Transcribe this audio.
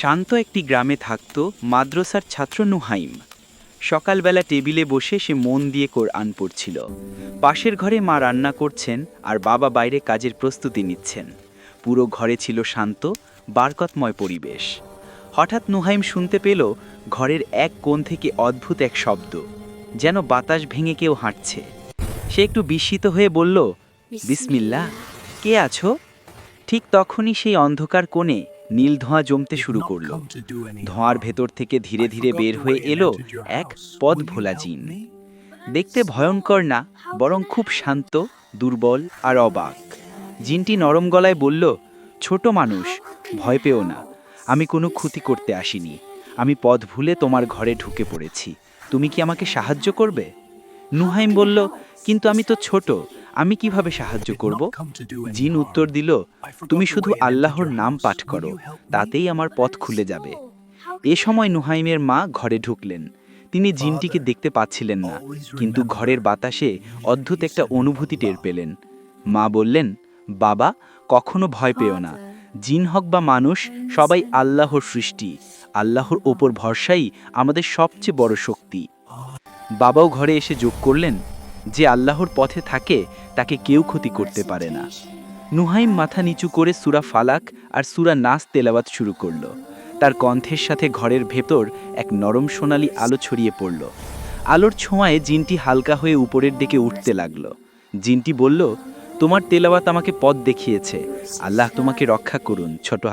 শান্ত একটি গ্রামে থাকত মাদ্রাসার ছাত্র নুহাইম। সকালবেলা টেবিলে বসে সে মন দিয়ে কোরআন পড়ছিল। পাশের ঘরে মা রান্না করছেন আর বাবা বাইরে কাজের প্রস্তুতি নিচ্ছেন। পুরো ঘরে ছিল শান্ত, বারকতময় পরিবেশ। হঠাৎ নুহাইম শুনতে পেল ঘরের এক কোণ থেকে অদ্ভুত এক শব্দ, যেন বাতাস ভেঙে কেউ হাঁটছে। সে একটু বিস্মিত হয়ে বলল বিসমিল্লা কে আছো? ঠিক তখনই সেই অন্ধকার কোণে নীল ধোঁয়া জমতে শুরু করল। ধোঁয়ার ভেতর থেকে ধীরে ধীরে বের হয়ে এলো এক পদ ভোলা জিন। দেখতে ভয়ঙ্কর না বরং খুব শান্ত দুর্বল আর অবাক। জিনটি নরম গলায় বলল ছোট মানুষ ভয় পেও না। আমি কোনো ক্ষতি করতে আসিনি। আমি পথ ভুলে তোমার ঘরে ঢুকে পড়েছি। তুমি কি আমাকে সাহায্য করবে? নুহাইম বলল কিন্তু আমি তো ছোট। আমি কীভাবে সাহায্য করব? জিন উত্তর দিল তুমি শুধু আল্লাহর নাম পাঠ করো তাতেই আমার পথ খুলে যাবে। এ সময় নুহাইমের মা ঘরে ঢুকলেন। তিনি জিনটিকে দেখতে পাচ্ছিলেন না কিন্তু ঘরের বাতাসে অদ্ভুত একটা অনুভূতি টের পেলেন। মা বললেন বাবা কখনো ভয় পেও না। জিন হক বা মানুষ সবাই আল্লাহর সৃষ্টি। আল্লাহর ওপর ভরসাই আমাদের সবচেয়ে বড় শক্তি। বাবাও ঘরে এসে যোগ করলেন যে আল্লাহর পথে থাকে, তাকে কেউ ক্ষতি করতে পারে না। নুহাইম মাথা নিচু করে সুরা ফালাক আর সুরা নাস তেলাওয়াত শুরু করল। তার কণ্ঠের সাথে ঘরের ভেতর এক নরম সোনালি আলো ছড়িয়ে পড়ল। আলোর ছোঁয়ায় জিনটি হালকা হয়ে উপরের দিকে উঠতে লাগল। জিনটি বলল, তোমার তেলাওয়াত আমাকে পথ দেখিয়েছে। আল্লাহ তোমাকে রক্ষা করুন, ছোট